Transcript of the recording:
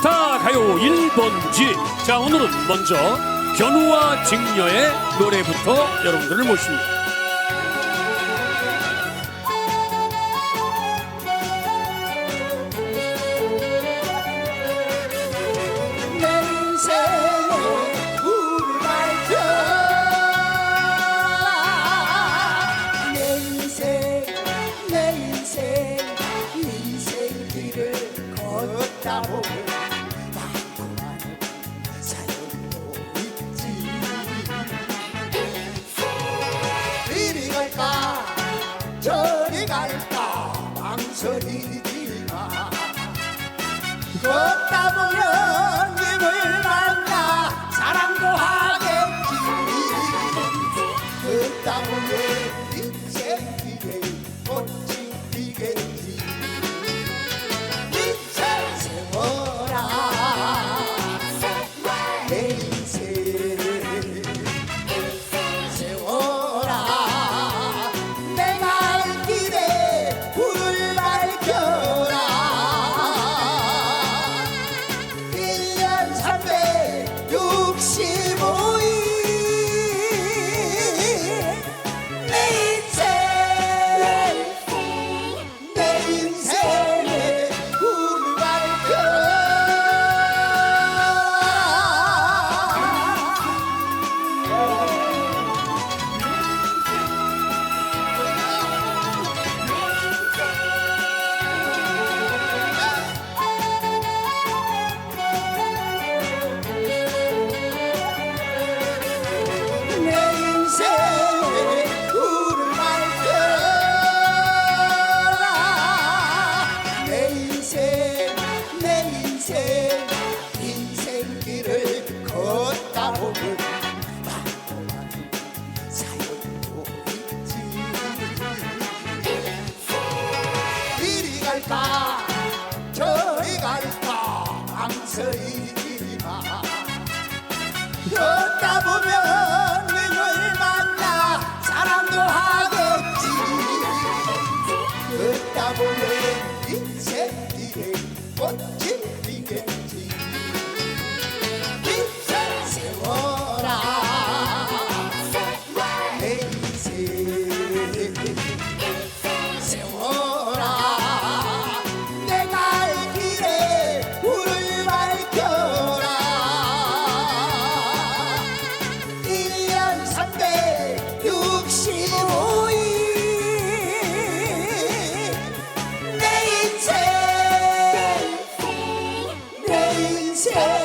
스타 가요 1번지 자 오늘은 먼저 견우와 직녀의 노래부터 여러분들을 모십니다 냄새 우를 밝혀 내 인생 sorrir what? Yeah, Say.